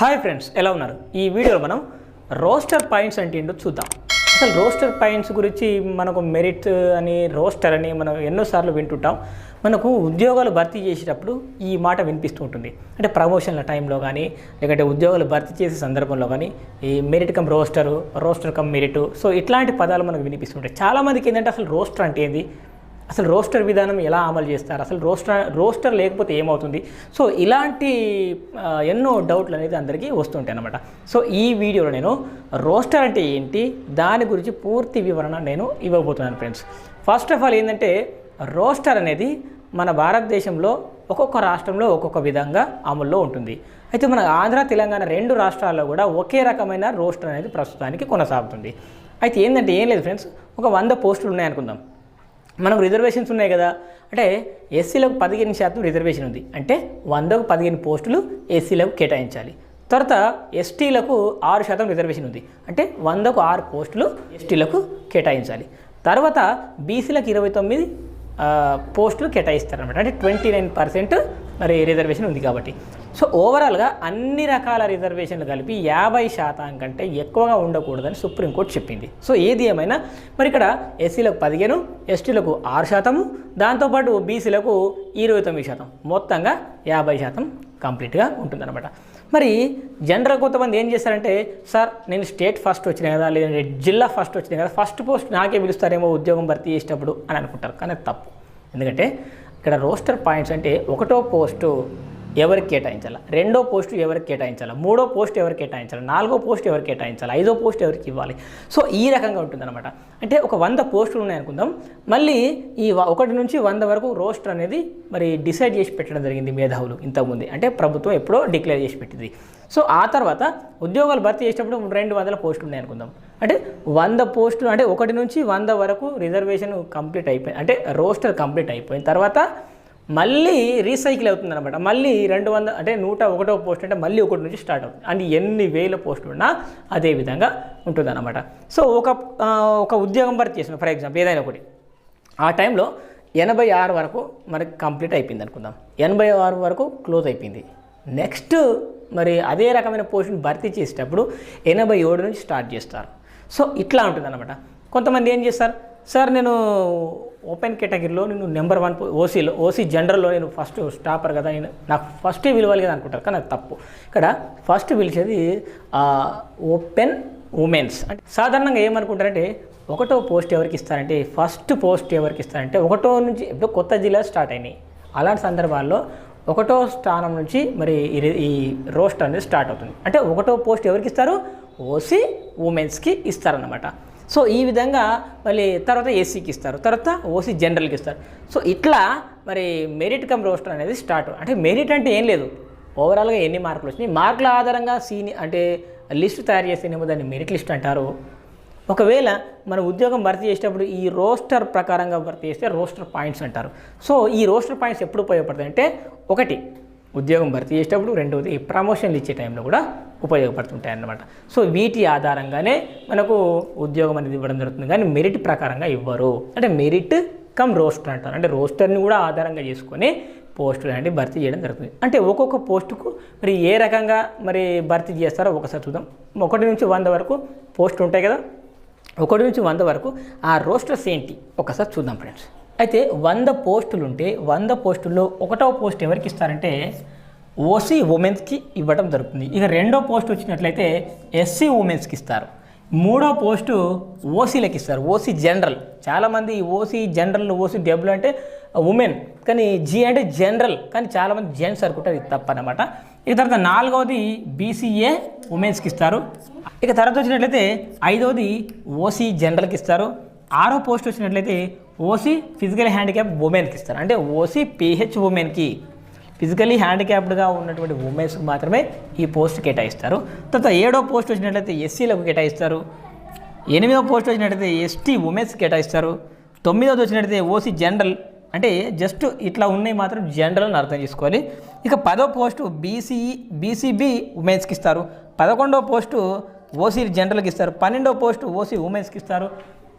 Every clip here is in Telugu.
హాయ్ ఫ్రెండ్స్ ఎలా ఉన్నారు? ఈ వీడియోలో మనం రోస్టర్ పాయింట్స్ అంటే ఏంటో చూద్దాం. అసలు రోస్టర్ పాయింట్స్ గురించి మనకు మెరిట్ అని రోస్టర్ అని మనం ఎన్నోసార్లు వింటుంటాం. మనకు ఉద్యోగాలు భర్తీ చేసేటప్పుడు ఈ మాట వినిపిస్తూ ఉంటుంది. అంటే ప్రమోషన్ల టైంలో కానీ లేకంటే ఉద్యోగాలు భర్తీ చేసే సందర్భంలో కానీ ఈ merit cum roster roster cum merit. So ఇట్లాంటి పదాలు మనకు వినిపిస్తుంటాయి చాలామందికి ఏంటంటే అసలు రోస్టర్ అంటే ఏంది? అసలు రోస్టర్ విధానం ఎలా అమలు చేస్తారు? అసలు రోస్టర్ రోస్టర్ లేకపోతే ఏమవుతుంది? సో ఇలాంటి ఎన్నో డౌట్లు అనేది అందరికీ వస్తుంటాయి అనమాట సో ఈ వీడియోలో నేను రోస్టర్ అంటే ఏంటి? దాని గురించి పూర్తి వివరణ నేను ఇవ్వబోతున్నాను ఫ్రెండ్స్. ఫస్ట్ ఆఫ్ ఆల్ ఏంటంటే రోస్టర్ అనేది మన భారతదేశంలో ఒక్కొక్క రాష్ట్రంలో ఒక్కొక్క విధంగా అమల్లో ఉంటుంది. అయితే మన ఆంధ్ర తెలంగాణ రెండు రాష్ట్రాల్లో కూడా ఒకే రకమైన రోస్టర్ అనేది ప్రస్తుతానికి కొనసాగుతుంది. అయితే ఏంటంటే ఏం లేదు ఫ్రెండ్స్. ఒక వంద పోస్టులు ఉన్నాయనుకుందాం. మనకు రిజర్వేషన్స్ ఉన్నాయి కదా. అంటే ఎస్సీలకు పదిహేను శాతం రిజర్వేషన్ ఉంది. అంటే వందకు పదిహేను పోస్టులు ఎస్సీలకు కేటాయించాలి. తర్వాత ఎస్టీలకు ఆరు శాతం రిజర్వేషన్ ఉంది. అంటే వందకు ఆరు పోస్టులు ఎస్టీలకు కేటాయించాలి. తర్వాత బీసీలకు ఇరవై తొమ్మిది పోస్టులు కేటాయిస్తారనమాట అంటే ట్వంటీ నైన్ పర్సెంట్ మరి రిజర్వేషన్ ఉంది కాబట్టి. సో ఓవరాల్గా అన్ని రకాల రిజర్వేషన్లు కలిపి యాభై శాతం కంటే ఎక్కువగా ఉండకూడదని సుప్రీంకోర్టు చెప్పింది. సో ఏది ఏమైనా మరి ఇక్కడ ఎస్సీలకు పదిహేను ఎస్టీలకు ఆరు శాతము దాంతోపాటు బీసీలకు ఇరవై తొమ్మిది శాతం. మొత్తంగా యాభై శాతం కంప్లీట్గా ఉంటుందన్నమాట. మరి జనరల్ కొంతమంది ఏం చేస్తారంటే సార్ నేను స్టేట్ ఫస్ట్ వచ్చినాయి కదా లేదంటే జిల్లా ఫస్ట్ వచ్చినా కదా ఫస్ట్ పోస్ట్ నాకే పిలుస్తారేమో ఉద్యోగం భర్తీ చేసేటప్పుడు అని అనుకుంటారు. కానీ తప్పు. ఎందుకంటే ఇక్కడ రోస్టర్ పాయింట్స్ అంటే ఒకటో పోస్టు ఎవరికి కేటాయించాలి? రెండో పోస్టు ఎవరికి కేటాయించాలి? మూడో పోస్ట్ ఎవరికి కేటాయించాలి? నాలుగో పోస్ట్ ఎవరికి కేటాయించాలి? ఐదో పోస్ట్ ఎవరికి ఇవ్వాలి? సో ఈ రకంగా ఉంటుందన్నమాట. అంటే ఒక వంద పోస్టులు ఉన్నాయనుకుందాం మళ్ళీ ఈ వ- ఒకటి నుంచి వంద వరకు రోస్టర్ అనేది మరి డిసైడ్ చేసి పెట్టడం జరిగింది మేధావులు ఇంతకుముందు. అంటే ప్రభుత్వం ఎప్పుడో డిక్లేర్ చేసి పెట్టింది. సో ఆ తర్వాత ఉద్యోగాలు భర్తీ చేసేటప్పుడు రెండు వందల పోస్టులు ఉన్నాయి అనుకుందాం. అంటే వంద పోస్టులు అంటే ఒకటి నుంచి వంద వరకు రిజర్వేషన్ కంప్లీట్ అయిపోయింది అంటే రోస్టర్ కంప్లీట్ అయిపోయిన తర్వాత మళ్ళీ రీసైకిల్ అవుతుంది అనమాట మళ్ళీ రెండు వందల అంటే నూట ఒకటో పోస్ట్ అంటే మళ్ళీ ఒకటి నుంచి స్టార్ట్ అవుతుంది. అంటే ఎన్ని వేల పోస్టులు ఉన్నా అదే విధంగా ఉంటుంది అనమాట సో ఒక ఒక ఉద్యోగం భర్తీ చేసిన ఫర్ ఎగ్జాంపుల్ ఏదైనా ఒకటి. ఆ టైంలో ఎనభై ఆరు వరకు మనకి కంప్లీట్ అయిపోయింది అనుకుందాం. ఎనభై ఆరు వరకు క్లోజ్ అయిపోయింది. నెక్స్ట్ మరి అదే రకమైన పోస్ట్ని భర్తీ చేసేటప్పుడు ఎనభై ఏడు నుంచి స్టార్ట్ చేస్తారు. సో ఇట్లా ఉంటుంది అనమాట కొంతమంది ఏం చేస్తారు? సార్ నేను ఓపెన్ కేటగిరీలో నేను నెంబర్ వన్ ఓసీలో ఓసీ జనరల్లో నేను ఫస్ట్ స్టాపర్ కదా నేను నాకు ఫస్టే పిలవాలి కదా అనుకుంటారు కానీ అది తప్పు. ఇక్కడ ఫస్ట్ పిలిచేది ఓపెన్ ఉమెన్స్. అంటే సాధారణంగా ఏమనుకుంటారంటే ఒకటో పోస్ట్ ఎవరికి ఇస్తారంటే ఫస్ట్ పోస్ట్ ఎవరికి ఇస్తారంటే ఒకటో నుంచి ఎప్పుడో కొత్త జిల్లా స్టార్ట్ అయినాయి. అలాంటి సందర్భాల్లో ఒకటో స్థానం నుంచి మరి ఈ రోస్ట్ ఈ అనేది స్టార్ట్ అవుతుంది. అంటే ఒకటో పోస్ట్ ఎవరికి ఇస్తారు? ఓసీ ఉమెన్స్కి ఇస్తారన్నమాట. సో ఈ విధంగా మళ్ళీ తర్వాత ఎస్సీకి ఇస్తారు. తర్వాత ఓసీ జనరల్కి ఇస్తారు. సో ఇట్లా మరి మెరిట్ కమ్ రోస్టర్ అనేది స్టార్ట్. అంటే మెరిట్ అంటే ఏం లేదు. ఓవరాల్గా ఎన్ని మార్కులు వచ్చినాయి? మార్కుల ఆధారంగా సీని అంటే లిస్ట్ తయారు చేస్తేనేమో దాన్ని మెరిట్ లిస్ట్ అంటారు. ఒకవేళ మన ఉద్యోగం భర్తీ చేసేటప్పుడు ఈ రోస్టర్ ప్రకారంగా భర్తీ చేస్తే రోస్టర్ పాయింట్స్ అంటారు. సో ఈ రోస్టర్ పాయింట్స్ ఎప్పుడు ఉపయోగపడతాయి అంటే ఒకటి ఉద్యోగం భర్తీ చేసేటప్పుడు రెండవది ప్రమోషన్లు ఇచ్చే టైంలో కూడా ఉపయోగపడుతుంటాయి అన్నమాట సో వీటి ఆధారంగానే మనకు ఉద్యోగం అనేది ఇవ్వడం జరుగుతుంది. కానీ మెరిట్ ప్రకారంగా ఇవ్వరు. అంటే మెరిట్ కమ్ రోస్టర్ అంటారు. అంటే రోస్టర్ని కూడా ఆధారంగా చేసుకొని పోస్టులు అనేది భర్తీ చేయడం జరుగుతుంది. అంటే ఒక్కొక్క పోస్టుకు మరి ఏ రకంగా మరి భర్తీ చేస్తారో ఒకసారి చూద్దాం. ఒకటి నుంచి వంద వరకు పోస్టులు ఉంటాయి కదా? ఒకటి నుంచి వంద వరకు ఆ రోస్టర్స్ ఏంటి? ఒకసారి చూద్దాం ఫ్రెండ్స్ అయితే వంద పోస్టులు ఉంటే వంద పోస్టుల్లో ఒకటో పోస్ట్ ఎవరికి ఇస్తారంటే ఓసీ ఉమెన్స్కి ఇవ్వడం జరుగుతుంది. ఇక రెండో పోస్ట్ వచ్చినట్లయితే ఎస్సీ ఉమెన్స్కి ఇస్తారు. మూడో పోస్టు ఓసీలకు ఇస్తారు. OC general. చాలామంది ఓసీ జనరల్ ఓసీ డబ్ల్యూ అంటే ఉమెన్ కానీ జీ అంటే జనరల్ కానీ చాలామంది జెంట్స్ అనుకుంటారు ఇది తప్పనమాట. ఇక తర్వాత నాలుగవది బీసీఏ ఉమెన్స్కి ఇస్తారు. ఇక తర్వాత వచ్చినట్లయితే ఐదవది ఓసీ జనరల్కి ఇస్తారు. ఆరో పోస్ట్ వచ్చినట్లయితే ఓసీ ఫిజికల్ హ్యాండిక్యాప్ ఉమెన్కి ఇస్తారు. అంటే ఓసీ పిహెచ్ ఉమెన్కి. ఫిజికలీ హ్యాండిక్యాప్డ్గా ఉన్నటువంటి ఉమెన్స్కి మాత్రమే ఈ పోస్ట్ కేటాయిస్తారు. తర్వాత ఏడో పోస్ట్ వచ్చినట్లయితే ఎస్సీలకు కేటాయిస్తారు. ఎనిమిదో పోస్ట్ వచ్చినట్లయితే ఎస్టీ ఉమెన్స్ కేటాయిస్తారు. తొమ్మిదోది వచ్చినట్లయితే ఓసీ జనరల్ అంటే జస్ట్ ఇట్లా ఉన్నాయి మాత్రం జనరల్ అని అర్థం చేసుకోవాలి. ఇక పదో పోస్టు బీసీఈ బీసీబీ ఉమెన్స్కి ఇస్తారు. పదకొండో పోస్టు ఓసీ జనరల్కి ఇస్తారు. పన్నెండో పోస్టు ఓసీ ఉమెన్స్కి ఇస్తారు.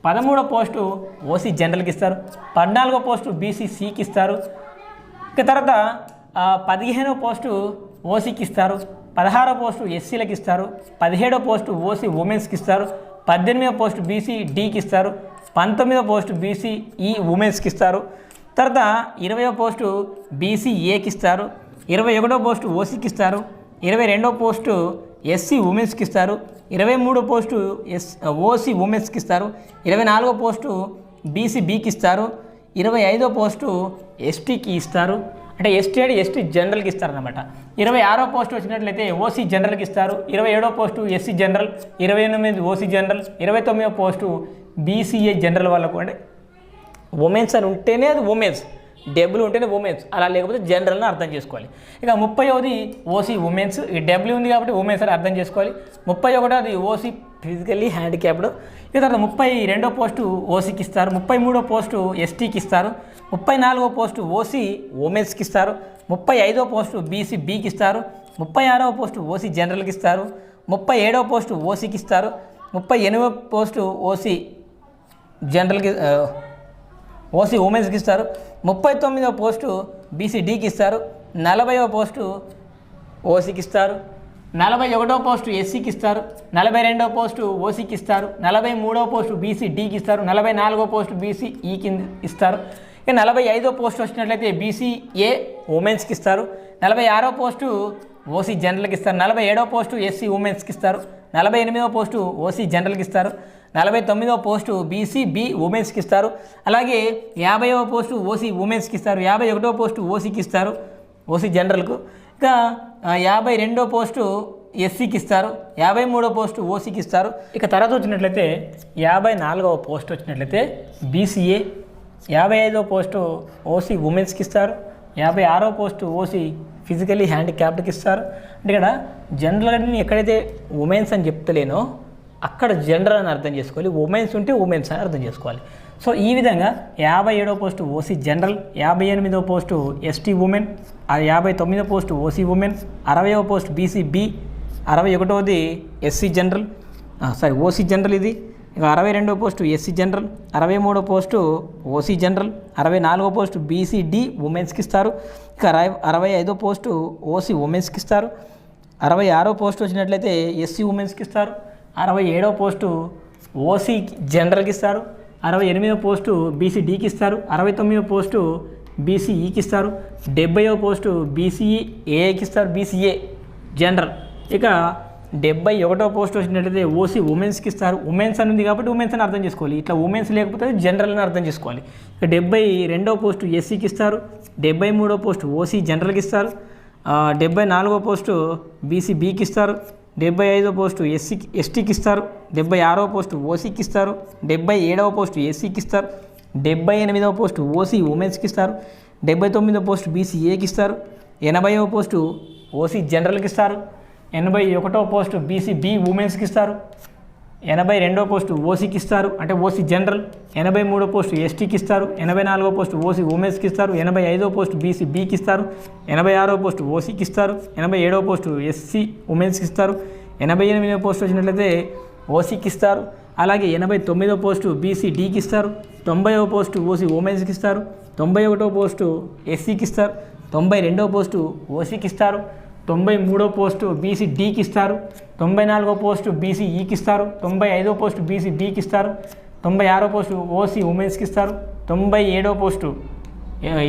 పదమూడో పోస్టు ఓసీ జనరల్కి ఇస్తారు. పద్నాలుగో పోస్టు బీసీసీకి ఇస్తారు. ఇక తర్వాత పదిహేనో పోస్టు ఓసీకి ఇస్తారు పదహారో పోస్టు ఎస్సీలకు ఇస్తారు పదిహేడో పోస్టు ఓసీ ఉమెన్స్కి ఇస్తారు పద్దెనిమిదో పోస్టు బీసీ డీకి ఇస్తారు పంతొమ్మిదో పోస్టు బీసీ ఈ ఉమెన్స్కి ఇస్తారు తర్వాత ఇరవయో పోస్టు బీసీ ఏకి ఇస్తారు ఇరవై ఒకటో పోస్టు ఓసీకి ఇస్తారు ఇరవై రెండో పోస్టు ఎస్సీ ఉమెన్స్కి ఇస్తారు ఇరవై మూడో పోస్టు ఎస్ ఓసీ ఉమెన్స్కి ఇస్తారు ఇరవై నాలుగో పోస్టు బీసీ బీకి ఇస్తారు ఇరవై ఐదో పోస్టు ఎస్టీకి ఇస్తారు అంటే ఎస్టీ అంటే ఎస్టీ జనరల్కి ఇస్తారనమాట ఇరవై ఆరో పోస్ట్ వచ్చినట్లయితే ఓసీ జనరల్కి ఇస్తారు. ఇరవై ఏడో పోస్టు ఎస్సీ జనరల్ ఇరవై ఎనిమిది ఓసీ జనరల్ ఇరవై తొమ్మిదో పోస్టు బీసీఏ జనరల్ వాళ్ళకు. అంటే ఉమెన్స్ అని ఉంటేనే అది ఉమెన్స్ డబ్ల్యూ ఉంటేనే ఉమెన్స్ అలా లేకపోతే జనరల్ని అర్థం చేసుకోవాలి. ఇక ముప్పై ఒకటి ఓసీ ఉమెన్స్ ఈ డబ్ల్యూ ఉంది కాబట్టి ఉమెన్స్ అని అర్థం చేసుకోవాలి. ముప్పై ఒకటోది ఓసీ ఫిజికల్లీ హ్యాండిక్యాప్డ్ ఇక తర్వాత ముప్పై రెండో పోస్టు ఓసీకి ఇస్తారు. ముప్పై మూడో పోస్టు ఎస్టీకి ఇస్తారు. ముప్పై నాలుగో పోస్టు ఓసీ ఉమెన్స్కి ఇస్తారు. ముప్పై ఐదో పోస్టు బీసీ బీకి ఇస్తారు. ముప్పై ఆరో పోస్టు ఓసీ జనరల్కి ఇస్తారు. ముప్పై ఏడో పోస్టు ఓసీకి ఇస్తారు. ముప్పై ఎనిమిదో పోస్టు ఓసీ జనరల్కి ఓసీ ఉమెన్స్కి ఇస్తారు. ముప్పై తొమ్మిదో పోస్టు బీసీ డీకి ఇస్తారు. నలభైవ పోస్టు ఓసీకి ఇస్తారు. నలభై ఒకటో పోస్టు ఎస్సీకి ఇస్తారు. నలభై రెండో పోస్టు ఓసీకి ఇస్తారు. నలభై మూడో పోస్టు బీసీ డీకి ఇస్తారు. నలభై నాలుగో పోస్టు బీసీ ఈ ఇస్తారు. ఇక నలభై ఐదో పోస్ట్ వచ్చినట్లయితే బీసీ ఏ ఉమెన్స్కి ఇస్తారు. నలభై ఆరో పోస్టు ఓసీ జనరల్కి ఇస్తారు. నలభై ఏడో పోస్టు ఎస్సీ ఉమెన్స్కి ఇస్తారు. నలభై ఎనిమిదో పోస్టు ఓసీ జనరల్కి ఇస్తారు. నలభై తొమ్మిదో పోస్టు బీసీ బి ఉమెన్స్కి ఇస్తారు. అలాగే యాభైవ పోస్టు ఓసీ ఉమెన్స్కి ఇస్తారు. యాభై ఒకటో పోస్టు ఓసీకి ఇస్తారు. ఓసీ జనరల్కు. ఇంకా యాభై రెండో పోస్టు ఎస్సీకి ఇస్తారు. యాభై మూడో పోస్టు ఓసీకి ఇస్తారు. ఇక తర్వాత వచ్చినట్లయితే యాభై నాలుగవ పోస్ట్ వచ్చినట్లయితే బీసీఏ యాభై ఐదో పోస్టు ఓసీ ఉమెన్స్కి ఇస్తారు. యాభై ఆరో పోస్టు ఓసీ ఫిజికలీ హ్యాండిక్యాప్డ్కి ఇస్తారు. అంటే ఇక్కడ జనరల్గా ఎక్కడైతే ఉమెన్స్ అని చెప్తలేనో అక్కడ జెండర్ అని అర్థం చేసుకోవాలి. ఉమెన్స్ ఉంటే ఉమెన్స్ అని అర్థం చేసుకోవాలి. సో ఈ విధంగా యాభై ఏడో పోస్టు ఓసీ జనరల్ యాభై ఎనిమిదో పోస్టు ఎస్టీ ఉమెన్ యాభై తొమ్మిదో పోస్టు ఓసీ ఉమెన్ అరవయో పోస్ట్ బీసీ బి అరవై ఒకటోది SC general sorry OC general ఇది. ఇక అరవై రెండో పోస్టు ఎస్సీ జనరల్ అరవై మూడో పోస్టు ఓసీ జనరల్ అరవై నాలుగో పోస్టు బీసీ డి ఉమెన్స్కి ఇస్తారు. ఇక అరవై అరవై ఐదో పోస్టు ఓసీ ఉమెన్స్కి ఇస్తారు. అరవై ఆరో పోస్ట్ వచ్చినట్లయితే ఎస్సీ ఉమెన్స్కి ఇస్తారు. అరవై ఏడో పోస్టు ఓసీ జనరల్కి ఇస్తారు. అరవై ఎనిమిదో పోస్టు బీసీడీకి ఇస్తారు. అరవై తొమ్మిదో పోస్టు బీసీఈకి ఇస్తారు. డెబ్బైవ పోస్టు బీసీఈ ఏకి ఇస్తారు బీసీఏ జనరల్. ఇక డెబ్బై ఒకటో పోస్ట్ వచ్చినట్లయితే ఓసీ ఉమెన్స్కి ఇస్తారు. ఉమెన్స్ అని ఉంది కాబట్టి ఉమెన్స్ అని అర్థం చేసుకోవాలి. ఇట్లా ఉమెన్స్ లేకపోతే జనరల్ అని అర్థం చేసుకోవాలి. ఇక డెబ్బై రెండో పోస్టు ఎస్సీకి ఇస్తారు. డెబ్బై మూడో పోస్టు ఓసీ జనరల్కి ఇస్తారు. డెబ్బై నాలుగో పోస్టు బీసీ బీకి ఇస్తారు. డెబ్బై ఐదో పోస్టు ఎస్సీకి ఎస్టీకి ఇస్తారు. డెబ్బై ఆరో పోస్టు ఓసీకి ఇస్తారు. డెబ్బై ఏడవ పోస్టు ఎస్సీకి ఇస్తారు. డెబ్బై ఎనిమిదవ పోస్టు ఓసీ ఉమెన్స్కి ఇస్తారు. డెబ్బై తొమ్మిదో పోస్టు బీసీఏకి ఇస్తారు. ఎనభైవ పోస్టు ఓసీ జనరల్కి ఇస్తారు. ఎనభై ఒకటో పోస్టు బీసీ బి ఉమెన్స్కి ఇస్తారు. ఎనభై రెండో పోస్టు ఓసీకి ఇస్తారు. అంటే ఓసీ జనరల్. ఎనభై మూడో పోస్టు ఎస్టీకి ఇస్తారు. ఎనభై నాలుగో పోస్టు ఓసీ ఉమెన్స్కి ఇస్తారు. ఎనభై ఐదో పోస్టు బీసీ బీకి ఇస్తారు. ఎనభై ఆరో పోస్టు ఓసీకి ఇస్తారు. ఎనభై ఏడో పోస్టు ఎస్సీ ఉమెన్స్కి ఇస్తారు. ఎనభై ఎనిమిదో పోస్టు వచ్చినట్లయితే ఓసీకి ఇస్తారు. అలాగే ఎనభై తొమ్మిదో పోస్టు బీసీ డీకి ఇస్తారు. తొంభైవ పోస్టు ఓసీ ఉమెన్స్కి ఇస్తారు. తొంభై ఒకటో పోస్టు ఎస్సీకి ఇస్తారు. తొంభై రెండో పోస్టు ఓసీకి ఇస్తారు. తొంభై మూడో పోస్టు బీసీ డీకి ఇస్తారు. తొంభై నాలుగో పోస్టు బీసీ ఈకి ఇస్తారు. తొంభై ఐదో పోస్టు బీసీ డీకి ఇస్తారు. తొంభై ఆరో పోస్టు ఓసీ ఉమెన్స్కి ఇస్తారు. తొంభై ఏడో పోస్టు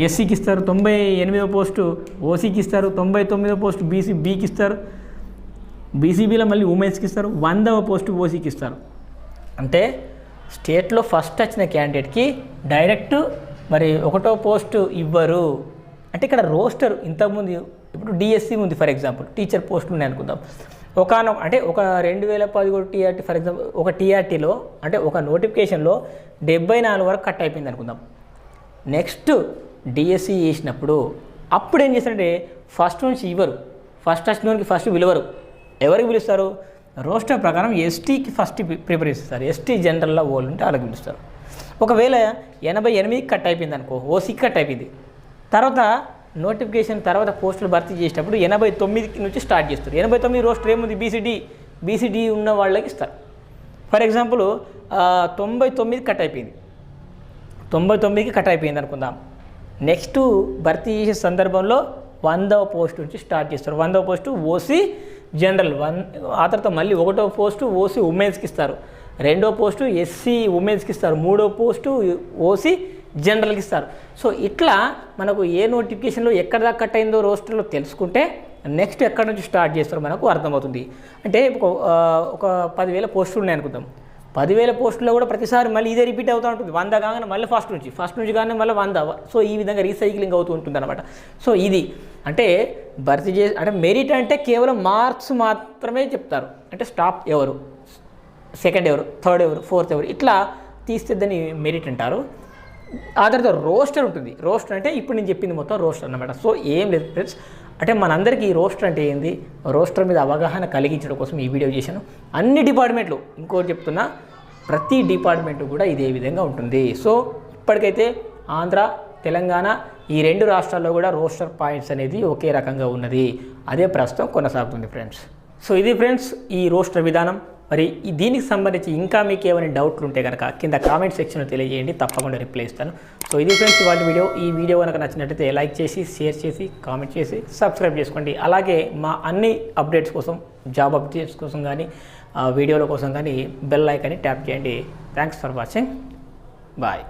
ఎస్సీకి ఇస్తారు. తొంభై ఎనిమిదో పోస్టు ఓసీకి ఇస్తారు. తొంభై తొమ్మిదో పోస్టు బీసీ బీకి ఇస్తారు. బీసీబీలో మళ్ళీ ఉమెన్స్కి ఇస్తారు. వందవ పోస్టు ఓసీకి ఇస్తారు. అంటే స్టేట్లో ఫస్ట్ వచ్చిన క్యాండిడేట్కి డైరెక్ట్ మరి ఒకటో పోస్టు ఇవ్వరు. అంటే ఇక్కడ రోస్టర్ ఇంతకుముందు ఇప్పుడు డిఎస్సి ఉంది ఫర్ ఎగ్జాంపుల్ టీచర్ పోస్టులు ఉన్నాయి అనుకుందాం. ఒకనొక అంటే ఒక రెండు వేల పదిహేడు టీఆర్టీ ఫర్ ఎగ్జాంపుల్ ఒక టీఆర్టీలో అంటే ఒక నోటిఫికేషన్లో డెబ్బై నాలుగు వరకు కట్ అయిపోయింది అనుకుందాం. నెక్స్ట్ డిఎస్సి చేసినప్పుడు అప్పుడు ఏం చేస్తారంటే ఫస్ట్ నుంచి ఇవ్వరు. ఫస్ట్ వచ్చినోనికి ఫస్ట్ విలువరు. ఎవరికి పిలుస్తారు? రోస్టర్ ప్రకారం ఎస్టీకి ఫస్ట్ ప్రిపేర్ చేస్తారు. ఎస్టీ జనరల్లో వాళ్ళు ఉంటే వాళ్ళకి పిలుస్తారు. ఒకవేళ ఎనభై ఎనిమిదికి కట్ అయిపోయింది అనుకో ఓసీకి కట్ అయిపోయింది. తర్వాత నోటిఫికేషన్ తర్వాత పోస్టులు భర్తీ చేసేటప్పుడు ఎనభై తొమ్మిది నుంచి స్టార్ట్ చేస్తారు. ఎనభై తొమ్మిది రోస్టర్ ఏముంది? బీసీడీ బీసీడీ ఉన్న వాళ్ళకి ఇస్తారు. ఫర్ ఎగ్జాంపుల్ తొంభై తొమ్మిది కట్ అయిపోయింది. తొంభై తొమ్మిదికి కట్ అయిపోయింది అనుకుందాం. నెక్స్ట్ భర్తీ చేసే సందర్భంలో వందవ పోస్ట్ నుంచి స్టార్ట్ చేస్తారు. వందవ పోస్టు ఓసీ జనరల్. వన్ ఆ తర్వాత మళ్ళీ ఒకటో పోస్టు ఓసీ ఉమెన్స్కి ఇస్తారు. రెండో పోస్టు ఎస్సీ ఉమెన్స్కి ఇస్తారు. మూడో పోస్టు ఓసీ జనరల్కి ఇస్తారు. సో ఇట్లా మనకు ఏ నోటిఫికేషన్లో ఎక్కడ దాకా కట్ అయిందో రోస్టర్లో తెలుసుకుంటే నెక్స్ట్ ఎక్కడ నుంచి స్టార్ట్ చేస్తారో మనకు అర్థమవుతుంది. అంటే ఒక ఒక పదివేల పోస్టులు ఉన్నాయి అనుకుందాం. పదివేల పోస్టుల్లో కూడా ప్రతిసారి మళ్ళీ ఇదే రిపీట్ అవుతూ ఉంటుంది. వంద కాగానే మళ్ళీ ఫస్ట్ నుంచి. ఫస్ట్ నుంచి కానీ మళ్ళీ వంద. సో ఈ విధంగా రీసైక్లింగ్ అవుతూ ఉంటుంది అనమాట సో ఇది. అంటే భర్తీ చే అంటే మెరిట్ అంటే కేవలం మార్క్స్ మాత్రమే చెప్తారు. అంటే స్టాప్ ఎవరు? సెకండ్ ఎవరు? థర్డ్ ఎవరు? ఫోర్త్ ఎవరు? ఇట్లా తీస్తే దాన్ని మెరిట్ అంటారు. ఆ తర్వాత రోస్టర్ ఉంటుంది. రోస్టర్ అంటే ఇప్పుడు నేను చెప్పింది మొత్తం రోస్టర్ అన్నమాట. సో ఏం లేదు ఫ్రెండ్స్. అంటే మనందరికీ ఈ రోస్టర్ అంటే ఏంది? రోస్టర్ మీద అవగాహన కలిగించడం కోసం ఈ వీడియో చేశాను. అన్ని డిపార్ట్మెంట్లు ఇంకోటి చెప్తున్నా ప్రతి డిపార్ట్మెంట్ కూడా ఇదే విధంగా ఉంటుంది. సో ఇప్పటికైతే ఆంధ్ర తెలంగాణ ఈ రెండు రాష్ట్రాల్లో కూడా రోస్టర్ పాయింట్స్ అనేది ఒకే రకంగా ఉన్నది. అదే ప్రస్తుతం కొనసాగుతుంది ఫ్రెండ్స్. సో ఇది ఫ్రెండ్స్ ఈ రోస్టర్ విధానం. మరి దీనికి సంబంధించి ఇంకా మీకు ఏమైనా డౌట్లు ఉంటే కనుక కింద కామెంట్ సెక్షన్లో తెలియజేయండి తప్పకుండా రిప్లై ఇస్తాను. సో ఇది ఫ్రెండ్స్ ఇవాళ వీడియో. ఈ వీడియో కనుక నచ్చినట్టయితే లైక్ చేసి షేర్ చేసి కామెంట్ చేసి సబ్స్క్రైబ్ చేసుకోండి. అలాగే మా అన్ని అప్డేట్స్ కోసం జాబ్ అప్డేట్స్ కోసం కానీ వీడియోల కోసం కానీ బెల్ ఐకాన్ని ట్యాప్ చేయండి. Thanks for watching bye